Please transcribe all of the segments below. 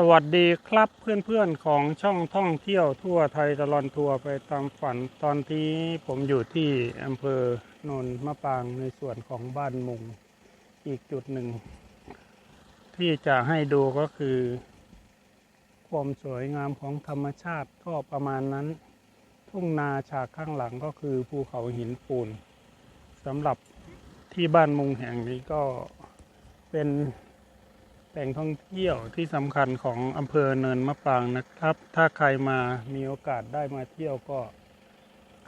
สวัสดีครับเพื่อนๆของช่องท่องเที่ยวทั่วไทยตลอดทัวร์ไปตามฝันตอนที่ผมอยู่ที่อำเภอโนนมะปรางในส่วนของบ้านมุงอีกจุดหนึ่ง ที่จะให้ดูก็คือ ความสวยงามของธรรมชาติก็ประมาณนั้น ทุ่งนาฉากข้างหลังก็คือภูเขาหินปูนสำหรับที่บ้านมุงแห่งนี้ก็เป็น แหล่งท่องเที่ยวที่สำคัญของอำเภอเนินมะปรางนะครับ ถ้าใครมามีโอกาสได้มาเที่ยวก็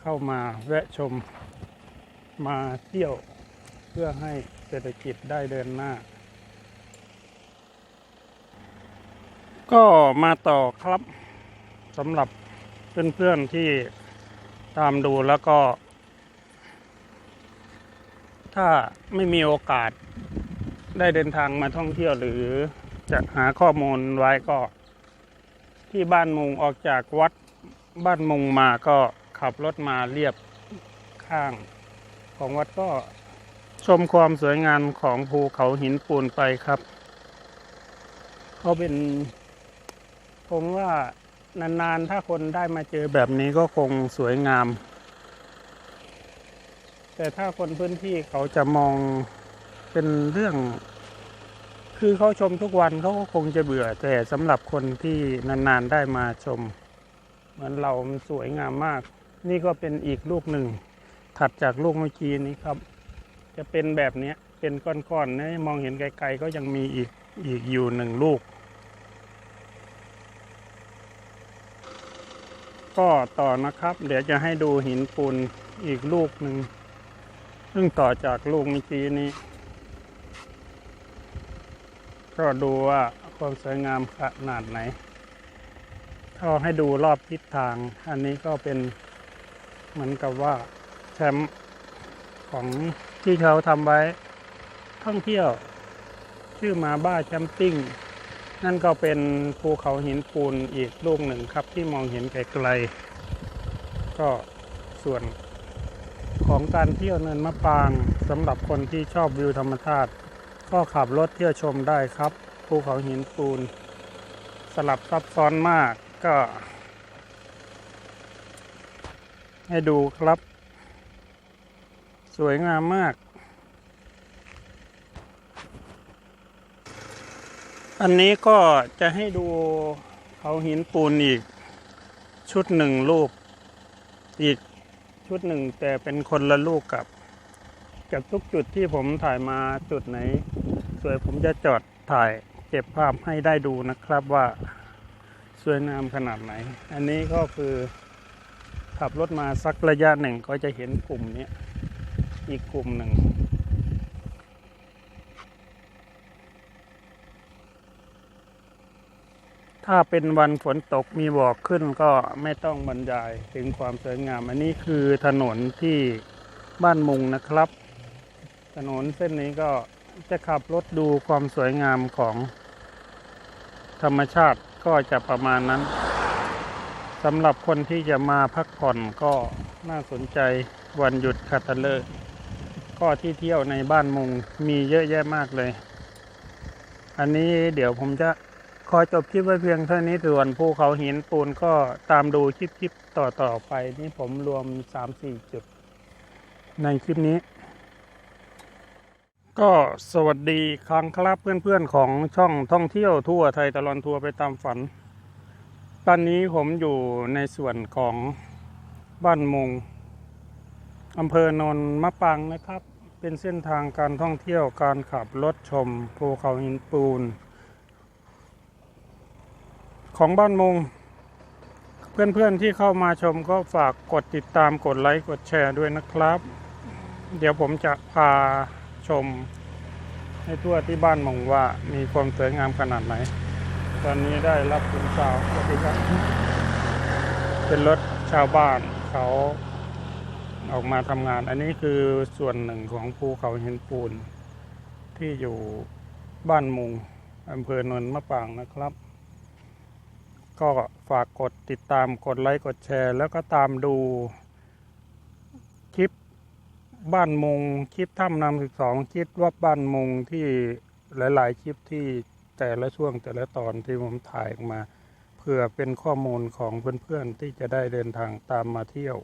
เข้ามาแวะชมมาเที่ยวเพื่อให้เศรษฐกิจได้เดินหน้า ก็มาต่อครับสำหรับเพื่อนๆที่ตามดูแล้วก็ ถ้าไม่มีโอกาส ได้เดินทางมาท่องเที่ยวหรือจะหาข้อมูลไว้ก็ ที่บ้านมุงออกจากวัดบ้านมุงมาก็ขับรถมาเรียบข้าง ของวัดก็ชมความสวยงามของภูเขาหินปูนไปครับเขาเป็น ผมว่านานๆ ถ้าคนได้มาเจอแบบนี้ก็คงสวยงาม แต่ถ้าคนพื้นที่เขาจะมองเป็นเรื่อง คือเขาชมทุกวันเขาก็คงจะเบื่อ แต่สำหรับคนที่นานๆได้มาชม เหมือนเรามันสวยงามมาก นี่ก็เป็นอีกลูกหนึ่ง ถัดจากลูกเมื่อกี้นี้ครับ จะเป็นแบบเนี้ยเป็นก้อนๆนะมองเห็นไกลๆก็ยังมีอีกอีกอยู่หนึ่งลูก ก็ต่อนะครับ เดี๋ยวจะให้ดูหินปูนอีกลูกหนึ่งซึ่งต่อจากลูกเมื่อกี้นี้ ก็ดูว่าความสวยงามขนาดไหนก็ให้ดูรอบทิศทาง อันนี้ก็เป็นเหมือนกับว่าแชมป์ของที่เขาทำไว้ ท่องเที่ยว ชื่อมาบ้าแคมปิ้ง นั่นก็เป็นภูเขาหินปูนอีกลูกหนึ่งครับที่มองเห็นไกลๆก็ส่วนของการเที่ยวเนินมะปรางสำหรับคนที่ชอบวิวธรรมชาติ ก็ขับรถเที่ยวชมได้ครับภูเขาหินปูน สลับซับซ้อนมากก็ ให้ดูครับ สวยงามมาก อันนี้ก็จะให้ดูเขาหินปูนอีก ชุดหนึ่งรูป อีกชุดหนึ่งแต่เป็นคนละลูกกับ กับทุกจุดที่ผมถ่ายมาจุดไหน สวยผมจะจอดถ่ายเก็บภาพให้ได้ดูนะครับว่าสวยงามขนาดไหน อันนี้ก็คือขับรถมาสักระยะหนึ่งก็จะเห็นกลุ่มนี้อีกกลุ่มหนึ่ง ถ้าเป็นวันฝนตกมีหมอกขึ้นก็ไม่ต้องบรรยายถึงความสวยงาม อันนี้คือถนนที่บ้านมุงนะครับ ถนนเส้นนี้ก็จะขับรถดูความสวยงามของธรรมชาติก็จะประมาณนั้นสำหรับคนที่จะมาพักผ่อนก็น่าสนใจวันหยุดคาตฤกษ์ก็ที่เที่ยวในบ้านมุงมีเยอะแยะมากเลย อันนี้เดี๋ยวผมจะขอจบคลิปไว้เพียงเท่านี้ส่วนภูเขาหินปูนก็ตามดูคลิปๆต่อๆไปนี่ผมรวม 3-4 จุด ในคลิปนี้ ก็สวัสดีครั้งครับเพื่อนๆของช่องท่องเที่ยวทั่วไทยตลอดทัวร์ไปตามฝัน ตอนนี้ผมอยู่ในส่วนของบ้านมุงอำเภอโนนมะปรางนะครับ เป็นเส้นทางการท่องเที่ยวการขับรถชมภูเขาหินปูน ของบ้านมุง เพื่อนๆที่เข้ามาชมก็ฝากกดติดตามกดไลค์กดแชร์ด้วยนะครับ เดี๋ยวผมจะพา ชม ให้ทั่วที่บ้านมองว่ามีความสวยงามขนาดไหน ตอนนี้ได้รับคุณสาวสวัสดีครับเป็นรถชาวบ้านเขาออกมาทำงาน อันนี้คือส่วนหนึ่งของภูเขาหินปูน ที่อยู่บ้านมุงอำเภอโนนมะปรางนะครับ ก็ฝากกดติดตามกดไลค์กดแชร์ แล้วก็ตามดู บ้านมุงคลิปถ้ำนำสิบสองคลิปว่าบ้านมุงที่หลาย ๆ คลิปที่แต่ละช่วงแต่ละตอนที่ผมถ่ายออกมา เพื่อเป็นข้อมูลของเพื่อน ๆ ที่จะได้เดินทางตามมาเที่ยว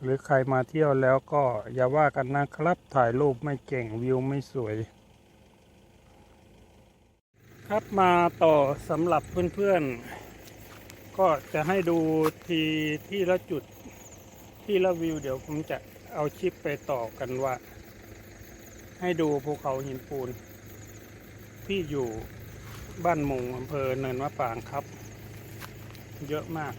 หรือใครมาเที่ยวแล้วก็อย่าว่ากันนะครับถ่ายรูปไม่เก่งวิวไม่สวย ครับมาต่อสำหรับเพื่อน ๆ ก็จะให้ดูทีที่ละจุดที่ละวิวเดี๋ยวผมจะ เอาชิปไปต่อกันว่า ให้ดูภูเขาหินปูน ที่อยู่บ้านมุงอำเภอเนินมะปรางครับ เยอะมาก